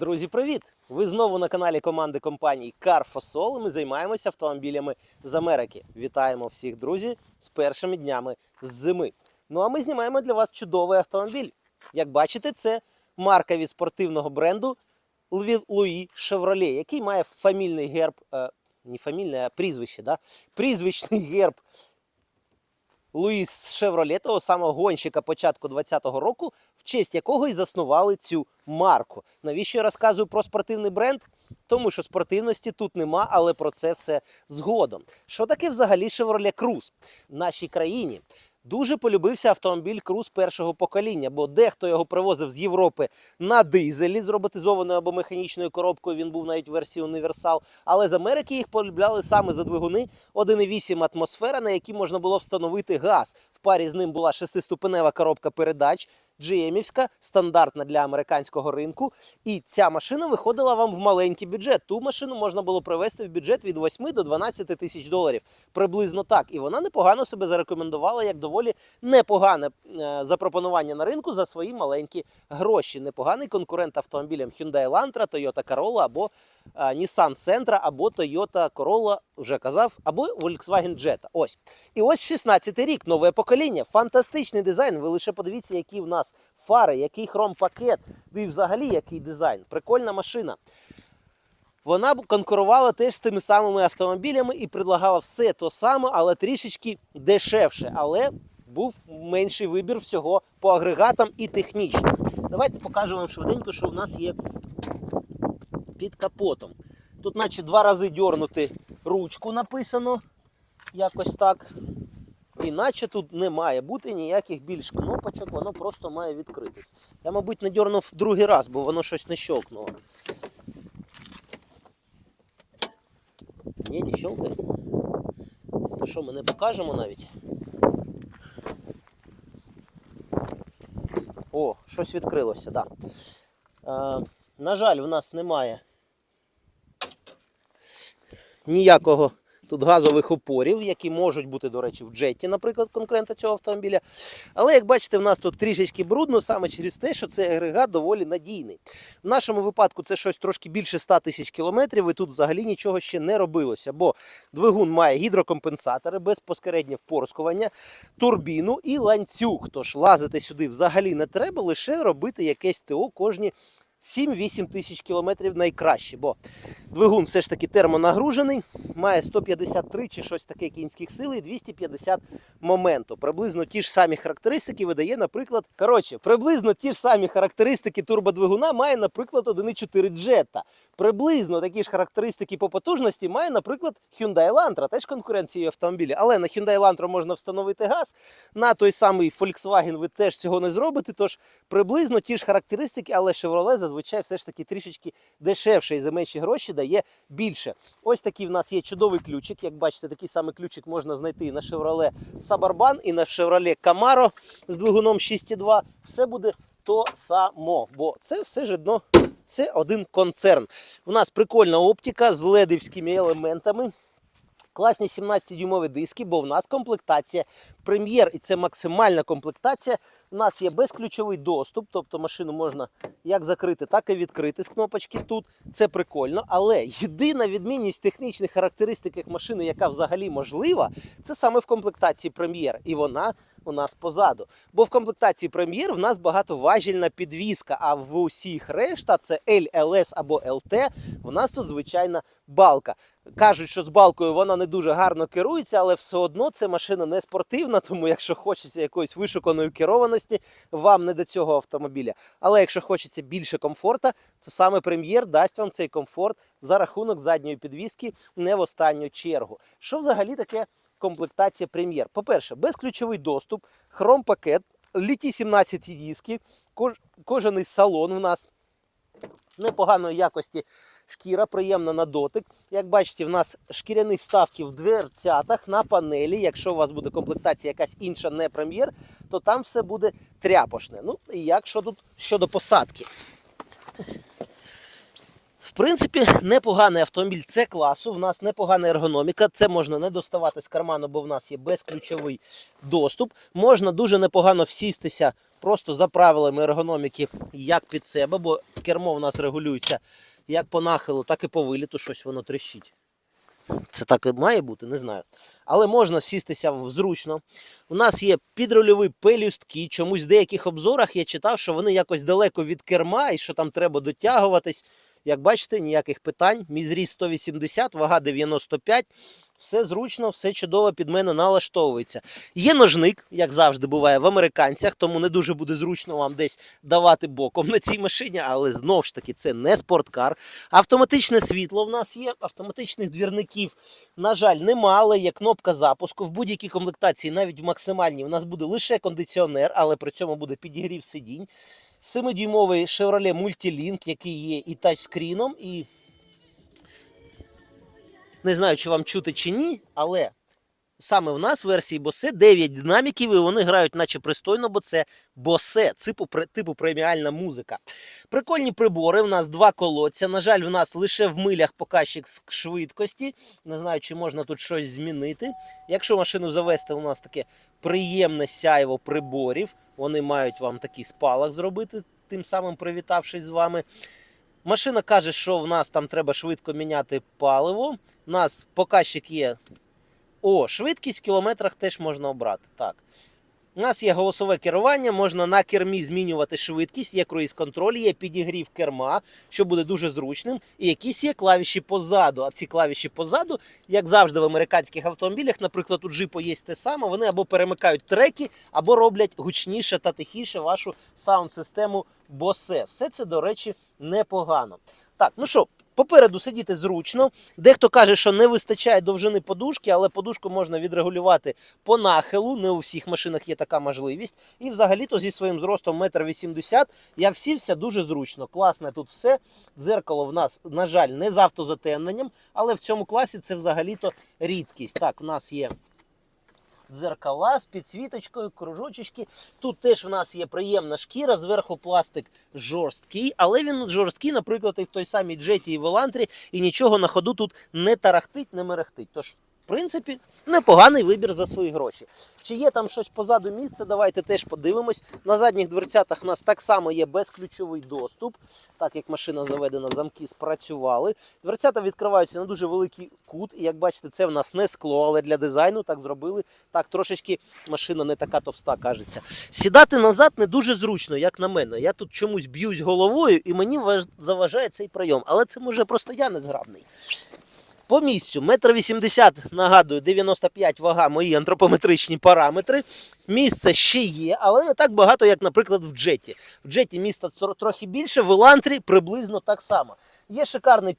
Друзі, привіт! Ви знову на каналі команди компанії Carfosol. Ми займаємося автомобілями з Америки. Вітаємо всіх, друзі, з першими днями зими. Ну а ми знімаємо для вас чудовий автомобіль. Як бачите, це марка від спортивного бренду Луї Chevrolet, який має фамільний герб, е, не фамільний, а прізвище, да? прізвищний герб Луїс Шевроле, того самого гонщика початку 20-го року, в честь якого і заснували цю марку. Навіщо я розказую про спортивний бренд? Тому що спортивності тут нема, але про це все згодом. Що таке взагалі Шевроле Круз В нашій країні дуже полюбився автомобіль круз першого покоління, бо дехто його привозив з Європи на дизелі з роботизованою або механічною коробкою. Він був навіть в версії універсал. Але з Америки їх полюбляли саме за двигуни 1,8 атмосфера, на які можна було встановити газ. В парі з ним була шестиступенева коробка передач. GM-івська, стандартна для американського ринку. І ця машина виходила вам в маленький бюджет. Ту машину можна було привести в бюджет від 8 до 12 тисяч доларів. Приблизно так. І вона непогано себе зарекомендувала як доволі непогане е, запропонування на ринку за свої маленькі гроші. Непоганий конкурент автомобілям Hyundai Elantra, Toyota Corolla або е, Nissan Sentra, або Toyota Corolla, вже казав, або Volkswagen Jetta. Ось. І ось 16-й рік, нове покоління, фантастичний дизайн. Ви лише подивіться, які в нас фари, який хром-пакет, і взагалі який дизайн. Прикольна машина. Вона конкурувала теж з тими самими автомобілями і предлагала все то саме, але трішечки дешевше. Але був менший вибір всього по агрегатам і технічно. Давайте покажу вам швиденько, що в нас є під капотом. Тут, наче два рази дьорнути ручку написано. Якось так. Іначе тут не має бути ніяких більш кнопочок, воно просто має відкритись. Я, мабуть, надьорнув другий раз, бо воно щось не щелкнуло. Ні, не щелкає. То що, ми не покажемо навіть? О, щось відкрилося, так. Да. Е, на жаль, в нас немає ніякого тут газових опорів, які можуть бути, до речі, в джеті, наприклад, конкурента цього автомобіля. Але як бачите, в нас тут трішечки брудно саме через те, що цей агрегат доволі надійний. В нашому випадку це щось трошки більше 100 тисяч кілометрів, і тут взагалі нічого ще не робилося, бо двигун має гідрокомпенсатори, безпосереднє впорскування, турбіну і ланцюг. Тож лазити сюди взагалі не треба, лише робити якесь ТО кожні 7-8 тисяч кілометрів найкраще, бо двигун все ж таки термонагружений, має 153 чи щось таке кінських сил і 250 моменту. Приблизно ті ж самі характеристики видає, наприклад, коротше, приблизно ті ж самі характеристики турбодвигуна має, наприклад, 1.4 Jetta. Приблизно такі ж характеристики по потужності має, наприклад, Hyundai Elantra, теж конкуренції автомобілі. Але на Hyundai Elantra можна встановити газ. На той самий Volkswagen ви теж цього не зробите. Тож приблизно ті ж характеристики, але Chevrolet зазвичай все ж таки трішечки дешевше і за менші гроші дає більше. Ось такий в нас є чудовий ключик. Як бачите, такий самий ключик можна знайти і на Chevrolet Suburban, і на Chevrolet Camaro з двигуном 6.2. Все буде то само, бо це все ж одно. Це один концерн. У нас прикольна оптика з ледівськими елементами. Класні 17-дюймові диски, бо в нас комплектація прем'єр, і це максимальна комплектація. У нас є безключовий доступ, тобто машину можна як закрити, так і відкрити з кнопочки тут. Це прикольно. Але єдина відмінність технічних характеристик машини, яка взагалі можлива, це саме в комплектації прем'єр. І вона у нас позаду. Бо в комплектації прем'єр в нас багатоважільна підвізка, а в усіх решта це L, LS або LT, в нас тут звичайна балка. Кажуть, що з балкою вона не дуже гарно керується, але все одно це машина не спортивна, тому якщо хочеться якоїсь вишуканої керованості, вам не до цього автомобіля. Але якщо хочеться більше комфорта, то саме прем'єр дасть вам цей комфорт за рахунок задньої підвіски не в останню чергу. Що взагалі таке комплектація прем'єр? По-перше, безключовий доступ, хром-пакет, літі 17 диски, кож- кожаний салон в нас непоганої якості шкіра, приємна на дотик. Як бачите, в нас шкіряні вставки в дверцятах на панелі. Якщо у вас буде комплектація якась інша, не прем'єр, то там все буде тряпошне. Ну і як що тут щодо посадки? В принципі, непоганий автомобіль це класу. В нас непогана ергономіка. Це можна не доставати з карману, бо в нас є безключовий доступ. Можна дуже непогано всістися просто за правилами ергономіки, як під себе, бо кермо в нас регулюється як по нахилу, так і по виліту. Щось воно трещить. Це так і має бути, не знаю. Але можна сістися зручно. У нас є підрульові пелюстки. Чомусь в деяких обзорах я читав, що вони якось далеко від керма і що там треба дотягуватись. Як бачите, ніяких питань. Мій зріст 180, вага 95. Все зручно, все чудово під мене налаштовується. Є ножник, як завжди буває в американцях, тому не дуже буде зручно вам десь давати боком на цій машині, але знову ж таки це не спорткар. Автоматичне світло в нас є, автоматичних двірників, на жаль, нема, але є кнопка запуску. В будь-якій комплектації, навіть в максимальній, у нас буде лише кондиціонер, але при цьому буде підігрів сидінь. 7-дюймовий Chevrolet Multilink, який є і тачскріном, і не знаю, чи вам чути чи ні, але саме в нас в версії Bose 9 динаміків, і вони грають наче пристойно, бо це Bose, типу, типу преміальна музика. Прикольні прибори. У нас два колодця. На жаль, в нас лише в милях показчик швидкості. Не знаю, чи можна тут щось змінити. Якщо машину завести, у нас таке приємне сяйво приборів. Вони мають вам такий спалах зробити, тим самим привітавшись з вами. Машина каже, що в нас там треба швидко міняти паливо. У нас показчик є. О, швидкість в кілометрах теж можна обрати. Так. У нас є голосове керування, можна на кермі змінювати швидкість, є круїз-контроль, є підігрів керма, що буде дуже зручним. І якісь є клавіші позаду. А ці клавіші позаду, як завжди в американських автомобілях, наприклад, у Jeep є те саме, вони або перемикають треки, або роблять гучніше та тихіше вашу саунд-систему Bose. Все це, до речі, непогано. Так, ну що, Попереду сидіти зручно. Дехто каже, що не вистачає довжини подушки, але подушку можна відрегулювати по нахилу. Не у всіх машинах є така можливість. І взагалі-то зі своїм зростом 1,80 м я всівся дуже зручно. Класне тут все. Дзеркало в нас, на жаль, не з автозатемненням, але в цьому класі це взагалі-то рідкість. Так, в нас є дзеркала з підсвіточкою, кружочечки. Тут теж в нас є приємна шкіра, зверху пластик жорсткий, але він жорсткий, наприклад, і в той самій Джеті і в Елантрі, і нічого на ходу тут не тарахтить, не мерехтить. Тож, принципі, непоганий вибір за свої гроші. Чи є там щось позаду місця, давайте теж подивимось. На задніх дверцятах у нас так само є безключовий доступ, так як машина заведена, замки спрацювали. Дверцята відкриваються на дуже великий кут. І як бачите, це в нас не скло, але для дизайну так зробили. Так, трошечки машина не така товста, кажеться. Сідати назад не дуже зручно, як на мене. Я тут чомусь б'юсь головою і мені заважає цей прийом. Але це може просто я незграбний. По місцю метр вісімдесят, нагадую, 95 вага, мої антропометричні параметри. Місце ще є, але не так багато, як, наприклад, в джеті. В джеті міста трохи більше, в Елантрі приблизно так само. Є шикарний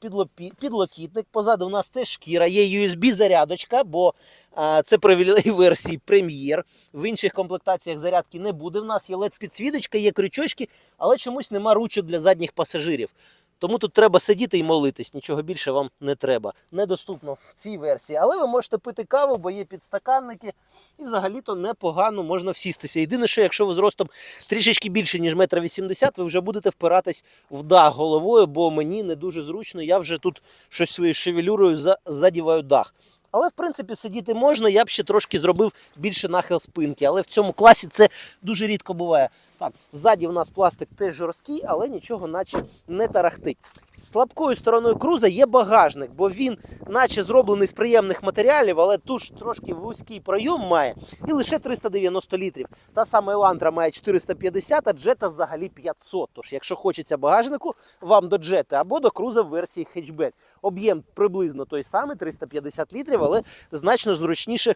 підлокітник. Позаду у нас теж шкіра, є USB-зарядочка, бо а, це привілей версії прем'єр. В інших комплектаціях зарядки не буде. В нас є LED-підсвіточка, є крючочки, але чомусь нема ручок для задніх пасажирів. Тому тут треба сидіти і молитись, нічого більше вам не треба. Недоступно в цій версії. Але ви можете пити каву, бо є підстаканники, і взагалі-то непогано можна всістися. Єдине, що якщо ви зростом трішечки більше, ніж метр вісімдесят, ви вже будете впиратись в дах головою, бо мені не дуже зручно. Я вже тут щось своєю шевелюрою задіваю дах. Але в принципі сидіти можна, я б ще трошки зробив більше нахил спинки. Але в цьому класі це дуже рідко буває. Так, ззаді в нас пластик теж жорсткий, але нічого наче не тарахтить. Слабкою стороною круза є багажник, бо він, наче зроблений з приємних матеріалів, але тут ж трошки вузький пройом має і лише 390 літрів. Та сама Елантра має 450, а джета взагалі 500. Тож, якщо хочеться багажнику, вам до джети або до круза в версії хетчбек. Об'єм приблизно той самий, 350 літрів, але значно зручніше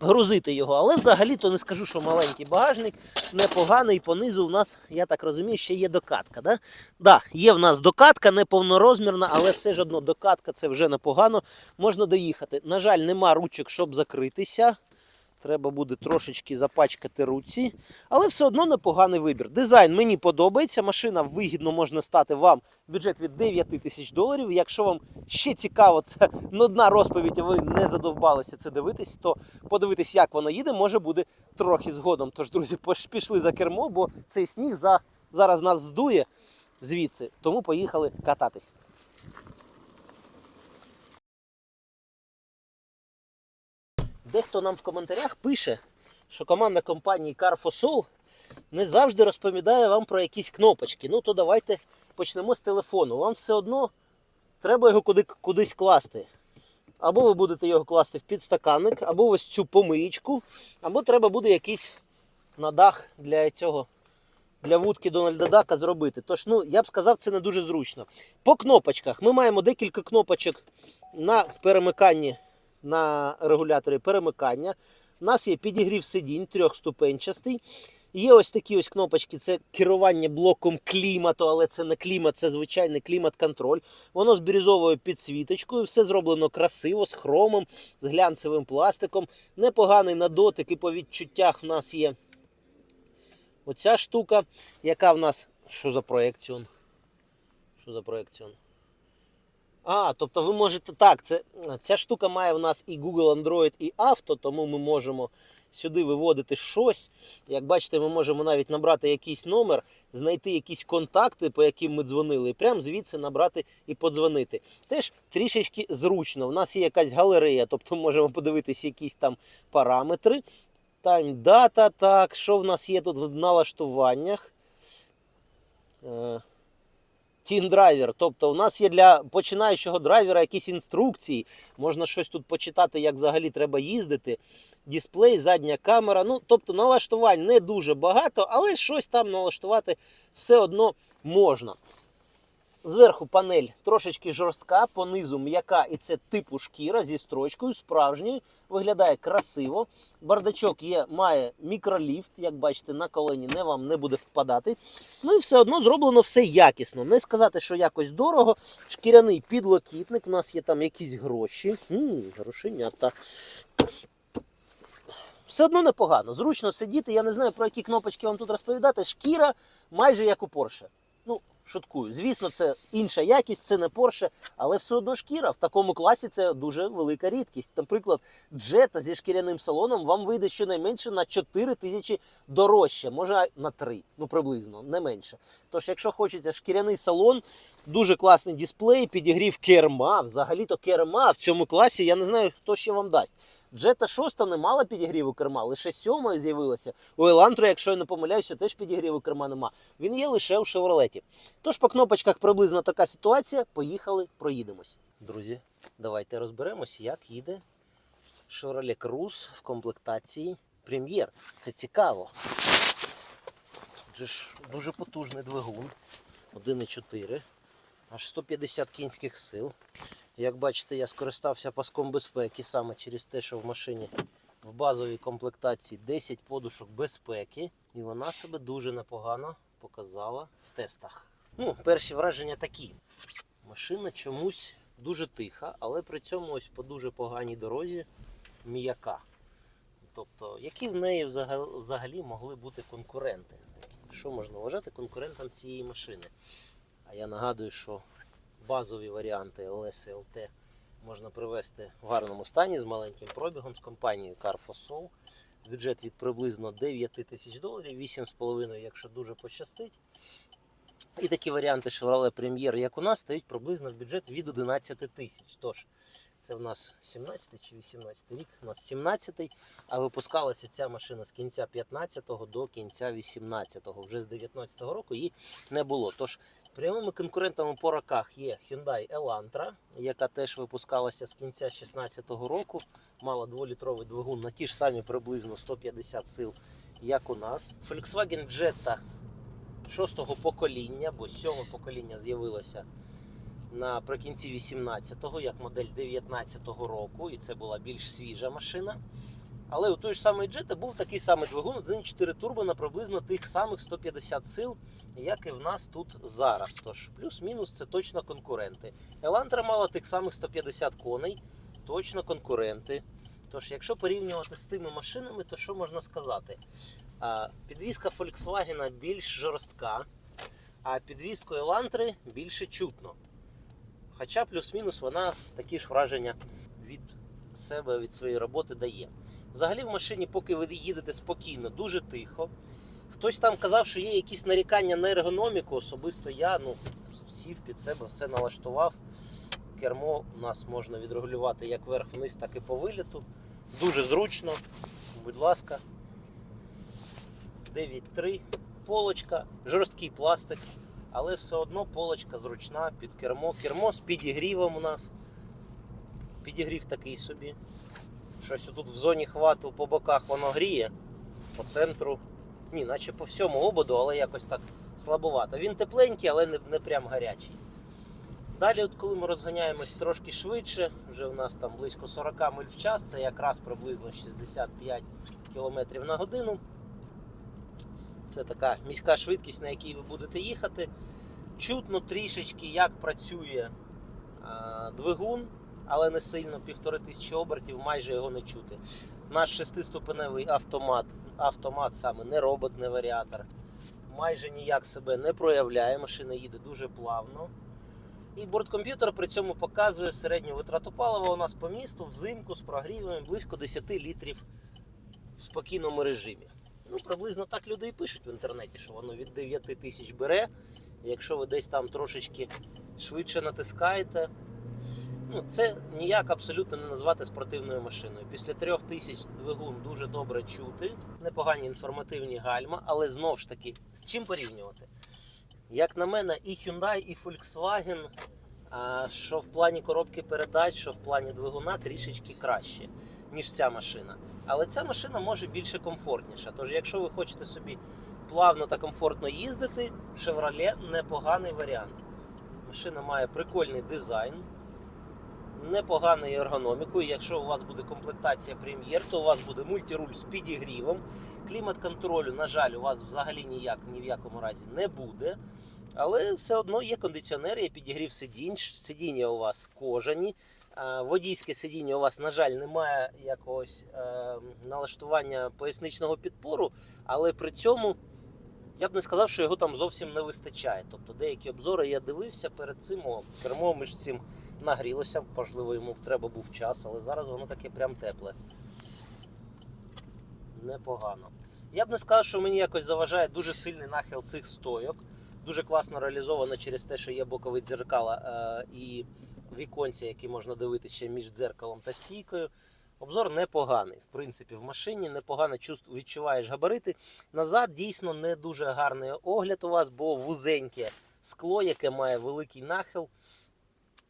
грузити його. Але взагалі то не скажу, що маленький багажник непоганий. Понизу у нас, я так розумію, ще є докатка. Да? Да, є в нас докатка, неповнорозмірна, але все ж одно докатка це вже непогано. Можна доїхати. На жаль, нема ручок, щоб закритися. Треба буде трошечки запачкати руці, але все одно непоганий вибір. Дизайн мені подобається. Машина вигідно можна стати вам бюджет від 9 тисяч доларів. Якщо вам ще цікаво, це нудна розповідь, а ви не задовбалися це дивитись, то подивитись, як воно їде, може буде трохи згодом. Тож, друзі, пішли за кермо, бо цей сніг за... зараз нас здує звідси, тому поїхали кататись. Дехто нам в коментарях пише, що команда компанії Carfosol не завжди розповідає вам про якісь кнопочки. Ну то давайте почнемо з телефону. Вам все одно треба його куди, кудись класти. Або ви будете його класти в підстаканник, або ось цю помиєчку, або треба буде якийсь на дах для цього, для вудки Дональда Дака зробити. Тож, ну, я б сказав, це не дуже зручно. По кнопочках ми маємо декілька кнопочок на перемиканні на регуляторі перемикання. У нас є підігрів сидінь трьохступенчастий. Є ось такі ось кнопочки, це керування блоком клімату, але це не клімат, це звичайний клімат-контроль. Воно з бірюзовою підсвіточкою, все зроблено красиво, з хромом, з глянцевим пластиком. Непоганий на дотик і по відчуттях в нас є оця штука, яка в нас. Що за проекціон? Що за проекціон? А, тобто ви можете так, це, ця штука має в нас і Google Android, і авто, тому ми можемо сюди виводити щось. Як бачите, ми можемо навіть набрати якийсь номер, знайти якісь контакти, по яким ми дзвонили, і прямо звідси набрати і подзвонити. Теж трішечки зручно. У нас є якась галерея, тобто можемо подивитися якісь там параметри. Тайм дата, так, що в нас є тут в налаштуваннях. Тін драйвер. Тобто у нас є для починаючого драйвера якісь інструкції. Можна щось тут почитати, як взагалі треба їздити. Дисплей, задня камера. Ну, тобто налаштувань не дуже багато, але щось там налаштувати все одно можна. Зверху панель трошечки жорстка, понизу м'яка, і це типу шкіра зі строчкою, справжньою. Виглядає красиво. Бардачок є, має мікроліфт, як бачите, на колені не вам не буде впадати. Ну і все одно зроблено все якісно. Не сказати, що якось дорого. Шкіряний підлокітник, у нас є там якісь гроші. М, грошенята. Все одно непогано. Зручно сидіти. Я не знаю, про які кнопочки вам тут розповідати. Шкіра майже як у Porsche. Ну, шуткую. Звісно, це інша якість, це не Porsche, але все одно шкіра. В такому класі це дуже велика рідкість. Наприклад, джета зі шкіряним салоном вам вийде щонайменше на 4 тисячі дорожче, може на 3, ну приблизно, не менше. Тож, якщо хочеться шкіряний салон, дуже класний дисплей, підігрів керма. Взагалі-то керма в цьому класі, я не знаю, хто ще вам дасть. Джета 6 не мала підігріву керма, лише 7 з'явилася. У Елантро, якщо я не помиляюся, теж підігріву керма нема. Він є лише у Шевролеті. Тож по кнопочках приблизно така ситуація. Поїхали, проїдемось. Друзі, давайте розберемось, як їде Chevrolet Cruze в комплектації Premier. Це цікаво. Це ж дуже потужний двигун. 1,4. Аж 150 кінських сил. Як бачите, я скористався паском безпеки саме через те, що в машині в базовій комплектації 10 подушок безпеки. І вона себе дуже непогано показала в тестах. Ну, перші враження такі. Машина чомусь дуже тиха, але при цьому ось по дуже поганій дорозі м'яка. Тобто, які в неї взагалі могли бути конкуренти? Що можна вважати конкурентом цієї машини? А я нагадую, що базові варіанти і LT можна привезти в гарному стані з маленьким пробігом з компанією Carfosol. Бюджет від приблизно 9 тисяч доларів, 8,5, якщо дуже пощастить. І такі варіанти Chevrolet Premier, як у нас, стають приблизно в бюджет від 11 тисяч. Тож, це в нас 17 чи 18 рік, у нас 17 а випускалася ця машина з кінця 15-го до кінця 18-го. Вже з 19-го року її не було. Тож прямими конкурентами по роках є Hyundai Elantra, яка теж випускалася з кінця 16-го року. Мала 2-літровий двигун на ті ж самі приблизно 150 сил, як у нас. Volkswagen Jetta шостого покоління, бо сьоме покоління з'явилося наприкінці 18-го, як модель 19-го року, і це була більш свіжа машина. Але у той ж самий Jetta був такий самий двигун 1.4 турбо на приблизно тих самих 150 сил, як і в нас тут зараз. Тож плюс-мінус це точно конкуренти. Елантра мала тих самих 150 коней, точно конкуренти. Тож, якщо порівнювати з тими машинами, то що можна сказати? Підвізка Volkswagen більш жорстка, а підвізку Елантри більше чутно. Хоча плюс-мінус вона такі ж враження від себе, від своєї роботи дає. Взагалі в машині, поки ви їдете спокійно, дуже тихо. Хтось там казав, що є якісь нарікання на ергономіку. Особисто я ну, сів під себе, все налаштував. Кермо у нас можна відрегулювати як вверх-вниз, так і по виліту. Дуже зручно. Будь ласка. 9.3, полочка, жорсткий пластик, але все одно полочка зручна під кермо. Кермо з підігрівом у нас. Підігрів такий собі. Щось тут в зоні хвату по боках воно гріє, по центру. Ні, наче по всьому ободу, але якось так слабовато. Він тепленький, але не, не прям гарячий. Далі, от коли ми розганяємось трошки швидше, вже в нас там близько 40 миль в час, це якраз приблизно 65 км на годину. Це така міська швидкість, на якій ви будете їхати. Чутно трішечки, як працює а, двигун, але не сильно, півтори тисячі обертів, майже його не чути. Наш шестиступеневий автомат, автомат саме не робот, не варіатор. Майже ніяк себе не проявляє, машина їде дуже плавно. І борткомп'ютер при цьому показує середню витрату палива у нас по місту взимку з прогрівами близько 10 літрів в спокійному режимі. Ну, приблизно так люди і пишуть в інтернеті, що воно від 9 тисяч бере. Якщо ви десь там трошечки швидше натискаєте, це ніяк абсолютно не назвати спортивною машиною. Після 3 тисяч двигун дуже добре чути, непогані інформативні гальма, але знову ж таки, з чим порівнювати? Як на мене, і Hyundai, і Volkswagen, що в плані коробки передач, що в плані двигуна трішечки краще, ніж ця машина. Але ця машина може більше комфортніша. Тож, якщо ви хочете собі плавно та комфортно їздити, Chevrolet непоганий варіант. Машина має прикольний дизайн, непоганою ергономікою. Якщо у вас буде комплектація прем'єр, то у вас буде мультируль з підігрівом. Клімат-контролю, на жаль, у вас взагалі ніяк ні в якому разі не буде. Але все одно є кондиціонер, є підігрів сидінь, сидіння у вас кожані. Водійське сидіння у вас, на жаль, немає якогось е, налаштування поясничного підпору, але при цьому я б не сказав, що його там зовсім не вистачає. Тобто деякі обзори я дивився перед цим, о, кермо між цим нагрілося, можливо, йому треба був час, але зараз воно таке прям тепле. Непогано. Я б не сказав, що мені якось заважає дуже сильний нахил цих стойок. Дуже класно реалізовано через те, що є бокові дзеркала е, і віконці, які можна дивитися між дзеркалом та стійкою. Обзор непоганий. В принципі, в машині непогано відчуваєш габарити. Назад дійсно не дуже гарний огляд у вас, бо вузеньке скло, яке має великий нахил.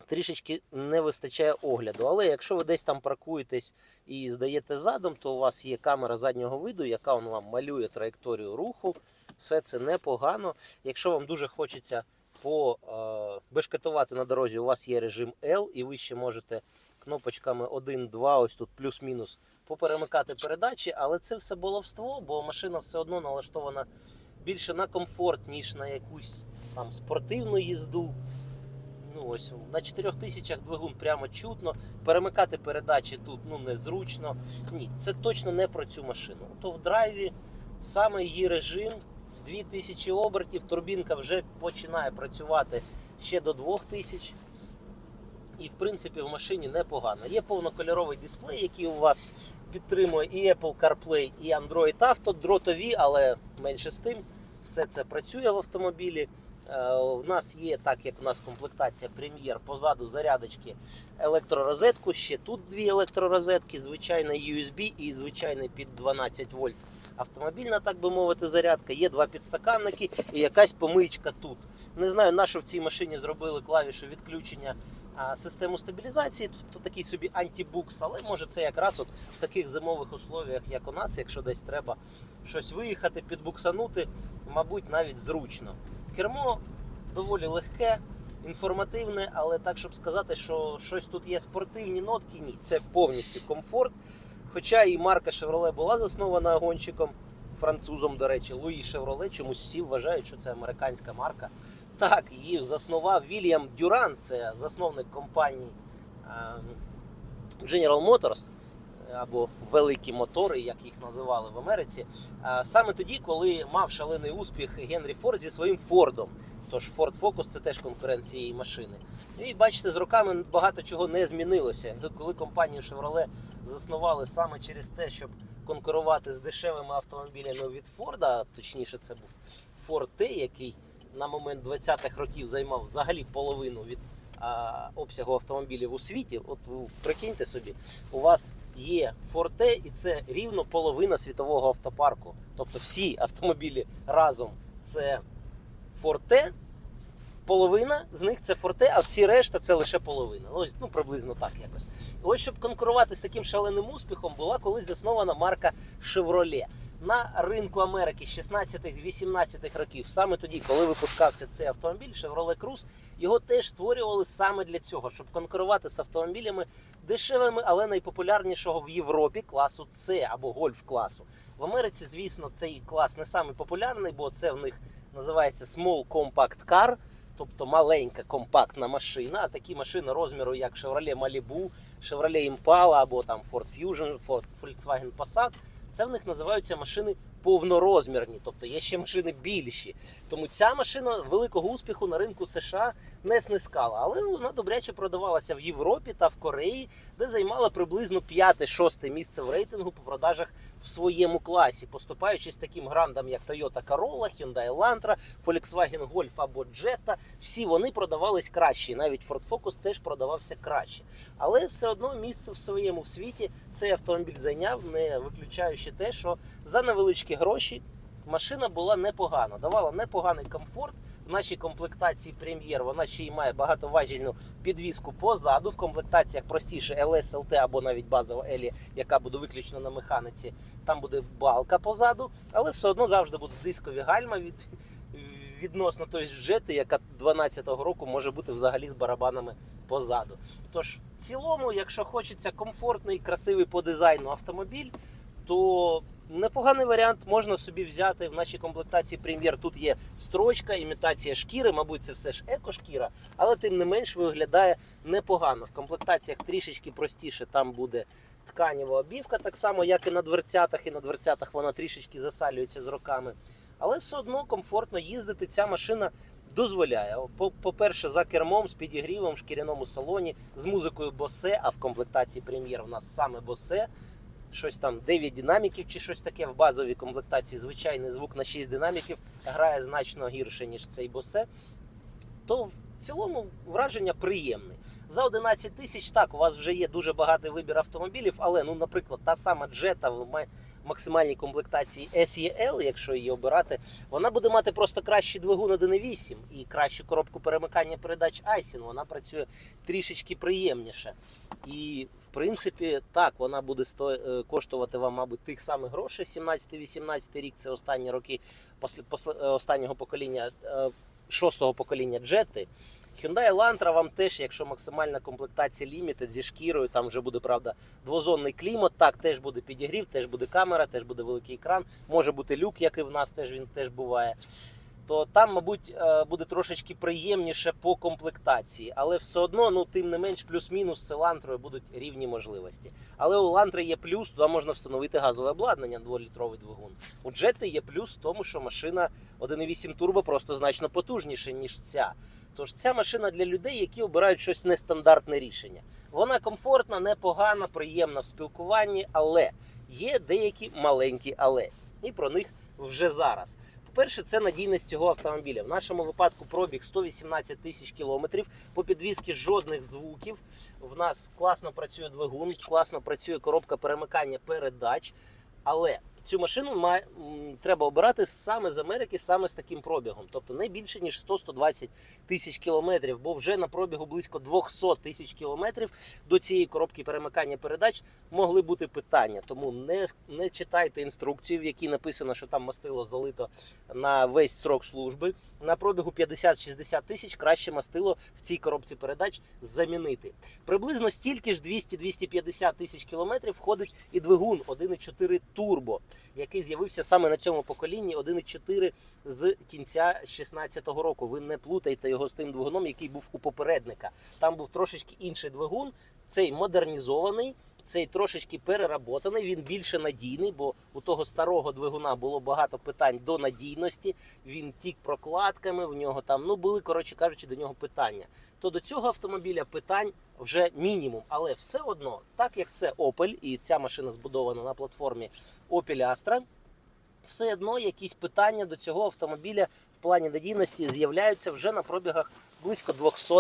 Трішечки не вистачає огляду. Але якщо ви десь там паркуєтесь і здаєте задом, то у вас є камера заднього виду, яка вам малює траєкторію руху. Все це непогано. Якщо вам дуже хочеться побешкетувати на дорозі, у вас є режим L, і ви ще можете кнопочками 1, 2, ось тут плюс-мінус поперемикати передачі, але це все баловство, бо машина все одно налаштована більше на комфорт, ніж на якусь там спортивну їзду. Ну ось на 4 тисячах двигун прямо чутно. Перемикати передачі тут ну незручно. Ні, це точно не про цю машину. То в драйві саме її режим 2000 обертів, турбінка вже починає працювати ще до 2000. І в принципі в машині непогано. Є повнокольоровий дисплей, який у вас підтримує і Apple CarPlay, і Android Auto, дротові, але менше з тим, все це працює в автомобілі. Е, У нас є, так як у нас комплектація прем'єр, позаду зарядочки електророзетку. Ще тут дві електророзетки, звичайна USB і звичайний під 12 вольт. Автомобільна, так би мовити, зарядка. Є два підстаканники і якась помичка тут. Не знаю, на що в цій машині зробили клавішу відключення систему стабілізації. Тобто такий собі антибукс, але може це якраз от в таких зимових условіях, як у нас, якщо десь треба щось виїхати, підбуксанути, мабуть, навіть зручно. Кермо доволі легке, інформативне, але так, щоб сказати, що щось тут є спортивні нотки, ні, це повністю комфорт. Хоча і марка Chevrolet була заснована гонщиком, французом, до речі, Луї Chevrolet, чомусь всі вважають, що це американська марка. Так, її заснував Вільям Дюран, це засновник компанії ем, General Motors або Великі мотори, як їх називали в Америці. Саме тоді, коли мав шалений успіх Генрі Форд зі своїм Фордом. Тож Ford Focus це теж конкурент цієї машини. І бачите, з роками багато чого не змінилося. Коли компанію Chevrolet заснували саме через те, щоб конкурувати з дешевими автомобілями від Форда, точніше, це був Ford T, який на момент 20-х років займав взагалі половину від а, обсягу автомобілів у світі, от ви прикиньте собі, у вас є Форте, і це рівно половина світового автопарку. Тобто всі автомобілі разом це Форте, половина з них це Форте, а всі решта це лише половина. Ось ну приблизно так якось. Ось щоб конкурувати з таким шаленим успіхом, була колись заснована марка Chevrolet. На ринку Америки з 16-18 років, саме тоді, коли випускався цей автомобіль, Chevrolet Cruze, його теж створювали саме для цього, щоб конкурувати з автомобілями дешевими, але найпопулярнішого в Європі класу С або гольф класу. В Америці, звісно, цей клас не самий популярний, бо це в них називається Small Compact Car, тобто маленька компактна машина. А такі машини розміру, як Chevrolet Malibu, Chevrolet Impala або там Ford Fusion, Ford Volkswagen Passat, це в них називаються машини повнорозмірні, тобто є ще машини більші. Тому ця машина великого успіху на ринку США не снискала, але вона добряче продавалася в Європі та в Кореї, де займала приблизно 5-6 місце в рейтингу по продажах в своєму класі, поступаючись таким грандам, як Toyota Corolla, Hyundai Elantra, Volkswagen Golf або Jetta, всі вони продавались краще. Навіть Ford Focus теж продавався краще. Але все одно місце в своєму світі цей автомобіль зайняв, не виключаючи те, що за невеличкі гроші машина була непогана, давала непоганий комфорт. В нашій комплектації прем'єр вона ще й має багатоважільну підвіску позаду. В комплектаціях простіше LT або навіть базова Елі, яка буде виключно на механіці. Там буде балка позаду, але все одно завжди будуть дискові гальма від, відносно тої ж джети, яка 12-го року може бути взагалі з барабанами позаду. Тож, в цілому, якщо хочеться комфортний, красивий по дизайну автомобіль, то непоганий варіант можна собі взяти в нашій комплектації прем'єр. Тут є строчка, імітація шкіри, мабуть, це все ж екошкіра, але тим не менш виглядає непогано. В комплектаціях трішечки простіше там буде тканіва обівка, так само, як і на дверцятах, і на дверцятах вона трішечки засалюється з роками. Але все одно комфортно їздити. Ця машина дозволяє. По- По-перше, за кермом з підігрівом в шкіряному салоні, з музикою Bose, а в комплектації прем'єр у нас саме Bose. Щось там 9 динаміків чи щось таке в базовій комплектації. Звичайний звук на 6 динаміків грає значно гірше, ніж цей босе. То в цілому враження приємне. За 11 тисяч так, у вас вже є дуже багатий вибір автомобілів, але, ну, наприклад, та сама Jetta в максимальній комплектації SEL, якщо її обирати, вона буде мати просто кращий двигун 1.8 і кращу коробку перемикання передач Айсін. Вона працює трішечки приємніше. І в принципі, так, вона буде сто... е, коштувати вам, мабуть, тих самих грошей. 17-18 рік це останні роки після, е, останнього покоління, е, шостого покоління Джети. Hyundai Elantra вам теж, якщо максимальна комплектація Limited зі шкірою, там вже буде, правда, двозонний клімат, так, теж буде підігрів, теж буде камера, теж буде великий екран, може бути люк, як і в нас теж він теж буває. То там, мабуть, е, буде трошечки приємніше по комплектації, але все одно, ну тим не менш, плюс-мінус з Елантрою будуть рівні можливості. Але у Елантри є плюс, туди можна встановити газове обладнання, 2-літровий двигун. У Джети є плюс в тому, що машина 1.8 турбо просто значно потужніша, ніж ця. Тож ця машина для людей, які обирають щось нестандартне рішення. Вона комфортна, непогана, приємна в спілкуванні, але є деякі маленькі але. І про них вже зараз. По-перше, це надійність цього автомобіля. В нашому випадку пробіг 118 тисяч кілометрів. По підвізці жодних звуків. В нас класно працює двигун, класно працює коробка перемикання передач. Але цю машину має, треба обирати саме з Америки, саме з таким пробігом. Тобто не більше ніж 100-120 тисяч кілометрів, бо вже на пробігу близько 200 тисяч кілометрів до цієї коробки перемикання передач могли бути питання. Тому не, не читайте інструкцію, в якій написано, що там мастило залито на весь срок служби. На пробігу 50-60 тисяч краще мастило в цій коробці передач замінити. Приблизно стільки ж 200-250 тисяч кілометрів входить і двигун 1.4 турбо, який з'явився саме на цьому поколінні 1.4 з кінця 16-го року. Ви не плутайте його з тим двигуном, який був у попередника. Там був трошечки інший двигун, цей модернізований. Цей трошечки переработаний, він більше надійний, бо у того старого двигуна було багато питань до надійності. Він тік прокладками, в нього там ну були, коротше кажучи, до нього питання. То до цього автомобіля питань вже мінімум, але все одно, так як це Opel, і ця машина збудована на платформі Opel Astra, все одно якісь питання до цього автомобіля в плані надійності з'являються вже на пробігах близько 200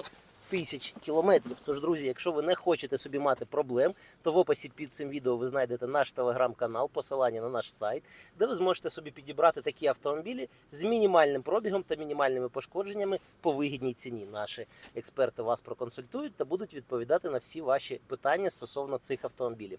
тисяч кілометрів. Тож, друзі, якщо ви не хочете собі мати проблем, то в описі під цим відео ви знайдете наш телеграм-канал, посилання на наш сайт, де ви зможете собі підібрати такі автомобілі з мінімальним пробігом та мінімальними пошкодженнями по вигідній ціні. Наші експерти вас проконсультують та будуть відповідати на всі ваші питання стосовно цих автомобілів.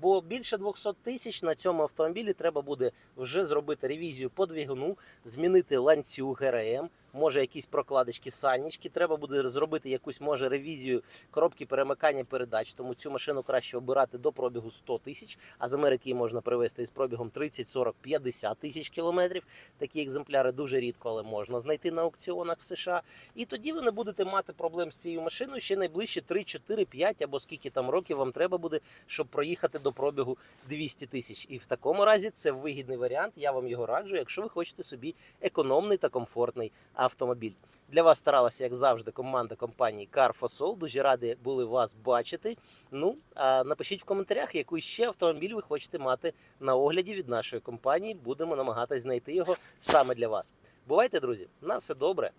Бо більше 200 тисяч на цьому автомобілі треба буде вже зробити ревізію по двигуну, змінити ланцюг ГРМ, може якісь прокладочки, сальнички. Треба буде зробити якусь може ревізію коробки перемикання передач. Тому цю машину краще обирати до пробігу 100 тисяч. А з Америки її можна привезти із пробігом 30, 40, 50 тисяч кілометрів. Такі екземпляри дуже рідко, але можна знайти на аукціонах в США. І тоді ви не будете мати проблем з цією машиною ще найближчі 3, 4, 5 або скільки там років вам треба буде, щоб проїхати до пробігу 200 тисяч. І в такому разі це вигідний варіант. Я вам його раджу, якщо ви хочете собі економний та комфортний автомобіль. Для вас старалася, як завжди, команда компанії CarFosol. Дуже раді були вас бачити. Ну а напишіть в коментарях, який ще автомобіль ви хочете мати на огляді від нашої компанії. Будемо намагатись знайти його саме для вас. Бувайте, друзі, на все добре.